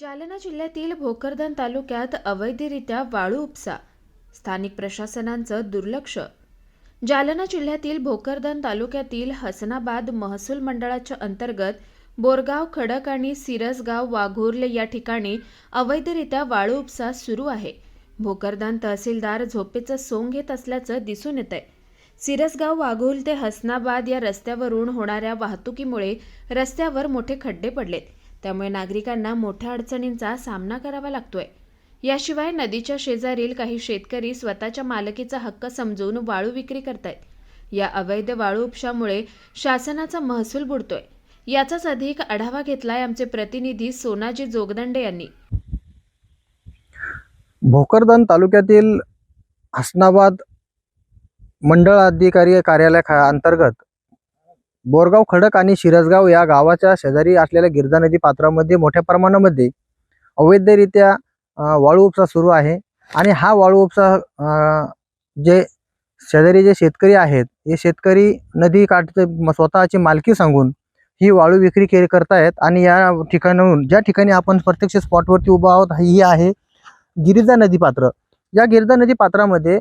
जालना जिल्ह्यातील भोकरदन तालुक्यात अवैधरित्या वाळू उपसा. स्थानिक प्रशासनांचं दुर्लक्ष. जालना जिल्ह्यातील भोकरदन तालुक्यातील हसनाबाद महसूल मंडळाच्या अंतर्गत बोरगाव खडक आणि सिरसगाव वाघोर्ले या ठिकाणी अवैधरित्या वाळू उपसा सुरू आहे. भोकरदन तहसीलदार झोपेचं सोंग घेत असल्याचं दिसून येत आहे सिरसगाव वाघोल ते हसनाबाद या रस्त्यावरून होणाऱ्या वाहतुकीमुळे रस्त्यावर मोठे खड्डे पडलेत. त्यामुळे नागरिकांना मोठ्या अडचणींचा सामना करावा लागतोय. याशिवाय नदीच्या शेजारील काही शेतकरी स्वतःच्या मालकीचा हक्क समजून वाळू विक्री करतायत. या अवैध वाळू उपशामुळे शासनाचा महसूल बुडतोय. याचाच अधिक आढावा घेतलाय आमचे प्रतिनिधी सोनाजी जोगदंडे यांनी. भोकरदन तालुक्यातील हसनाबाद मंडळ अधिकारी कार्यालय अंतर्गत बोरगाव खडक आणि शिरसगाव या गावाच्या शेजारी असलेल्या गिरजा नदी पात्रामध्ये मोठ्या प्रमाणामध्ये अवैधरित्या वाळू उपसा सुरू आहे. आणि हा वाळू उपसा जे शेजारी जे शेतकरी आहेत हे शेतकरी नदी काठचे म- स्वतःची मालकी सांगून ही वाळू विक्री के करतायत. आणि या ठिकाणाहून ज्या ठिकाणी आपण प्रत्यक्ष स्पॉटवरती उभा आहोत ही आहे गिरिजा नदी पात्र. या गिरिजा नदी पात्रामध्ये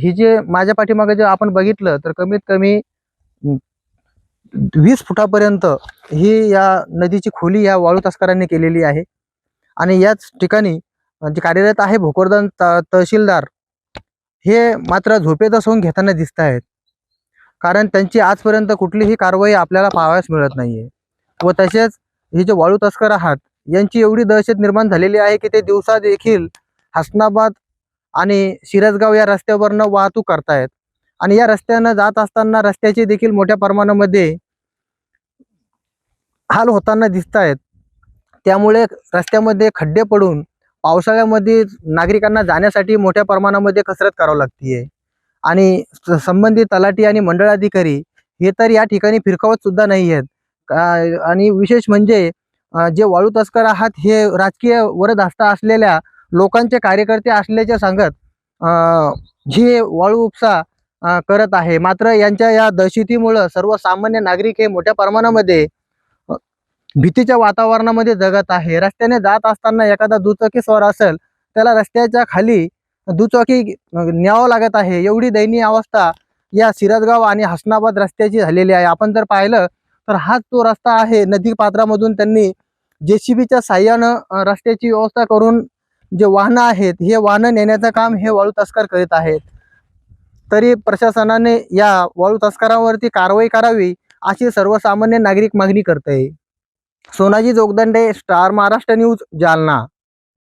ही जे माझ्या पाठीमागे जे आपण बघितलं तर कमीत कमी वीस फुटापर्यंत ही या नदीची खोली या वाळू तस्करांनी केलेली आहे. आणि याच ठिकाणी जे कार्यरत आहे भोकरदन त- तहसीलदार हे मात्र झोपेत असून घेताना दिसत आहेत. कारण त्यांची आजपर्यंत कुठलीही कारवाई आपल्याला पाहावयास मिळत नाहीये. व तसेच हे जे वाळू तस्कर आहात यांची एवढी दहशत निर्माण झालेली आहे की ते दिवसा देखील हसनाबाद आणि शिरसगाव या रस्त्यावरनं वाहतूक करतायत. आणि या रस्त्यानं जात असताना रस्त्याचे देखील मोठ्या प्रमाणामध्ये हाल होताना दिसत आहेत त्यामुळे रस्त्यामध्ये खड्डे पडून पावसाळ्यामध्ये नागरिकांना जाण्यासाठी मोठ्या प्रमाणामध्ये कसरत करावी लागतीये. आणि स- संबंधित तलाठी आणि मंडळाधिकारी हे तर या ठिकाणी फिरकावत सुद्धा नाही आहेत आणि विशेष म्हणजे जे वाळू तस्कर आहात हे राजकीय वरदास्ता असलेल्या लोकांचे कार्यकर्ते असल्याचे सांगत अ, वाळू उपसा करत आहे. मात्र यांच्या या दहशतीमुळं सर्वसामान्य नागरिक हे मोठ्या प्रमाणामध्ये भीतीच्या वातावरणामध्ये जगत आहे. रस्त्याने जात असताना एखादा दुचाकी स्वार असेल त्याला रस्त्याच्या खाली दुचाकी न्यावं लागत आहे. एवढी दयनीय अवस्था या सिरजगाव आणि हसनाबाद रस्त्याची झालेली आहे. आपण जर पाहिलं तर हाच तो रस्ता आहे. नदी पात्रामधून त्यांनी जेसीबीच्या साह्यानं रस्त्याची व्यवस्था करून जे वाहनं आहेत हे वाहनं नेण्याचं काम हे वाळू तस्कर करीत आहेत. तरी प्रशासनाने या वाळू तस्करांवरती कारवाई करावी अशी सर्वसामान्य नागरिक मागणी करत आहे सोनाजी जोगदंडे स्टार महाराष्ट्र न्यूज जालना.